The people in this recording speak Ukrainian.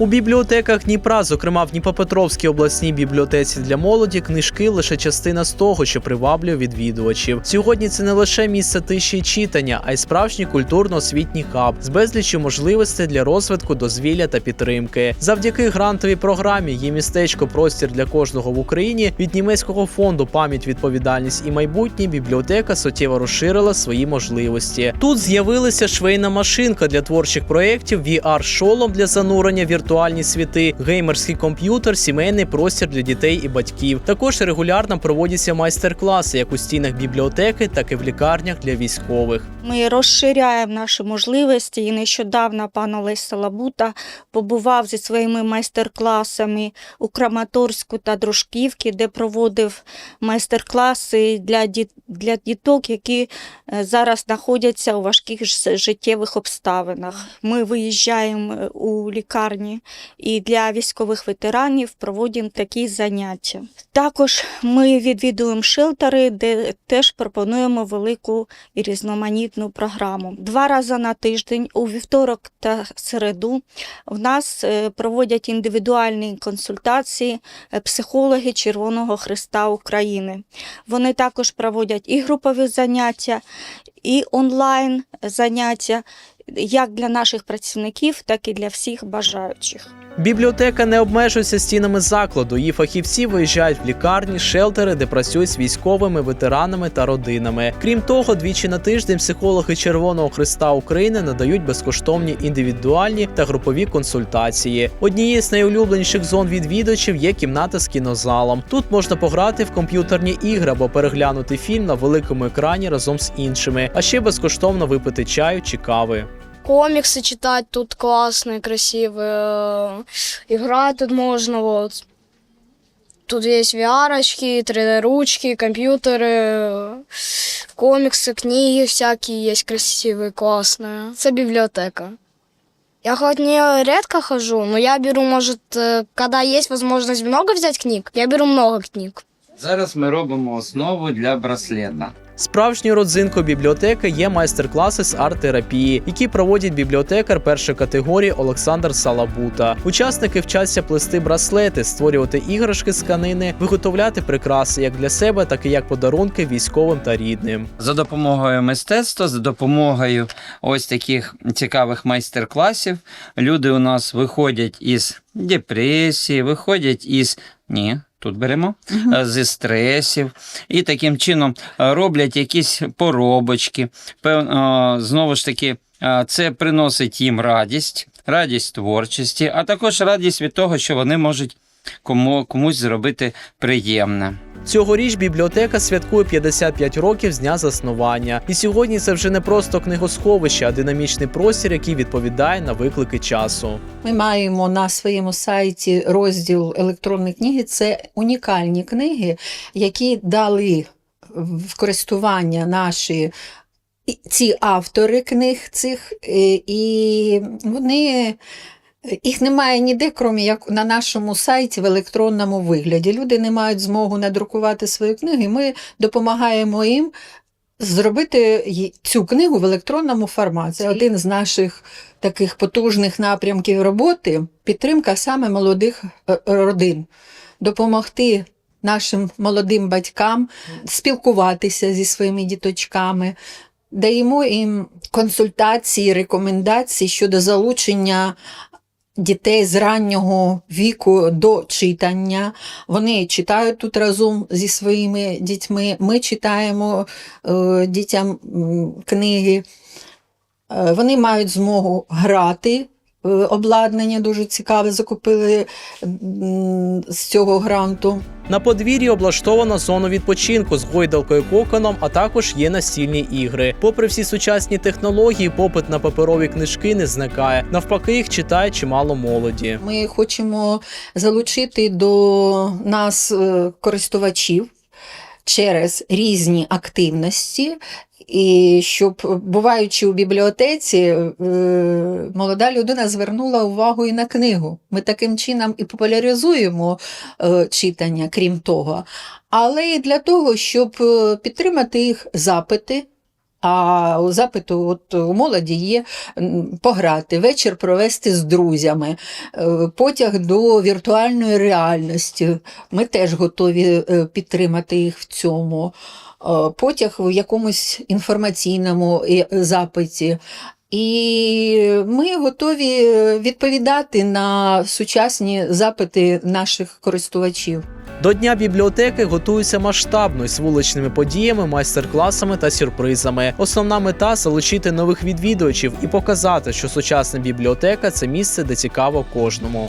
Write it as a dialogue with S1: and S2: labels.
S1: У бібліотеках Дніпра, зокрема в Дніпропетровській обласній бібліотеці для молоді, книжки лише частина з того, що приваблює відвідувачів. Сьогодні це не лише місце тиші читання, а й справжній культурно-освітній хаб з безліччю можливостей для розвитку, дозвілля та підтримки. Завдяки грантовій програмі є містечко простір для кожного в Україні від німецького фонду пам'ять, відповідальність і майбутнє бібліотека суттєво розширила свої можливості. Тут з'явилася швейна машинка для творчих проєктів, VR-шолом для занурення в віртуальні світи, геймерський комп'ютер, сімейний простір для дітей і батьків. Також регулярно проводяться майстер-класи як у стінах бібліотеки, так і в лікарнях для військових.
S2: Ми розширяємо наші можливості. І нещодавно пан Олесь Салабута побував зі своїми майстер-класами у Краматорську та Дружківці, де проводив майстер-класи для, для діток, які е, зараз знаходяться у важких життєвих обставинах. Ми виїжджаємо е, у лікарні і для військових ветеранів проводимо такі заняття. Також ми відвідуємо шелтери, де теж пропонуємо велику і різноманітну програму. Два рази на тиждень, у вівторок та середу, в нас е, проводять індивідуальні консультації е, психологи Червоного Христа України. Вони також проводять і групові заняття, і онлайн заняття, як для наших працівників, так і для всіх бажаючих.
S1: Бібліотека не обмежується стінами закладу. Її фахівці виїжджають в лікарні, шелтери, де працюють з військовими, ветеранами та родинами. Крім того, двічі на тиждень психологи Червоного Христа України надають безкоштовні індивідуальні та групові консультації. Однією з найулюбленіших зон відвідувачів є кімната з кінозалом. Тут можна пограти в комп'ютерні ігри або переглянути фільм на великому екрані разом з іншими, а ще безкоштовно випити чаю чи кави
S3: комиксы читать тут классные, красивые. Играть тут можно вот. Тут есть VR-очки, 3D-ручки, компьютеры, комиксы, книги всякие есть красивые, классные. Это библиотека. Я хоть не редко хожу, но я беру, может, э, когда есть возможность много взять книг, я беру много книг.
S4: Зараз ми робимо основу для браслета.
S1: Справжньою родзинкою бібліотеки є майстер-класи з арт-терапії, які проводить бібліотекар першої категорії Олександр Салабута. Учасники вчаться плести браслети, створювати іграшки з тканини, виготовляти прикраси як для себе, так і як подарунки військовим та рідним.
S4: За допомогою мистецтва, за допомогою ось таких цікавих майстер-класів, люди у нас виходять із депресії, виходять із ні. Тут беремо е, зі стресів, і таким чином е, роблять якісь поробочки. Е, Знову ж таки, це приносить їм радість, радість творчості, а також радість від того, що вони можуть кому, комусь зробити приємне.
S1: Цьогоріч бібліотека святкує 55 років з дня заснування. І сьогодні це вже не просто книгосховище, а динамічний простір, який відповідає на виклики часу.
S5: Ми маємо на своєму сайті розділ електронні книги. Це унікальні книги, які дали в користування наші ці автори книг цих, і вони. Їх немає ніде, крім як на нашому сайті в електронному вигляді. Люди не мають змогу надрукувати свої книги. Ми допомагаємо їм зробити цю книгу в електронному форматі. Це один з наших таких потужних напрямків роботи підтримка саме молодих е, родин, допомогти нашим молодим батькам спілкуватися зі своїми діточками. Даємо їм консультації, рекомендації щодо залучення дітей з раннього віку до читання. Вони читають тут разом зі своїми дітьми. Ми читаємо е, дітям книги. Е, Вони мають змогу грати. Е, Обладнання дуже цікаве закупили з цього гранту.
S1: На подвір'ї облаштовано зону відпочинку з гойдалкою коконом, а також є настільні ігри. Попри всі сучасні технології, попит на паперові книжки не зникає. Навпаки, їх читає чимало молоді.
S5: Ми хочемо залучити до нас е, користувачів через різні активності. І щоб, буваючи у бібліотеці, е, молода людина звернула увагу і на книгу. Ми таким чином і популяризуємо е, читання, крім того. Але і для того, щоб е, підтримати їх запити А у запиту от, у молоді є пограти, вечір провести з друзями, е, потяг до віртуальної реальності. Ми теж готові е, підтримати їх в цьому. Е, Потяг в якомусь інформаційному запиті. І ми готові відповідати на сучасні запити наших користувачів.
S1: До Дня бібліотеки готуються масштабно з вуличними подіями, майстер-класами та сюрпризами. Основна мета залучити нових відвідувачів і показати, що сучасна бібліотека це місце, де цікаво кожному.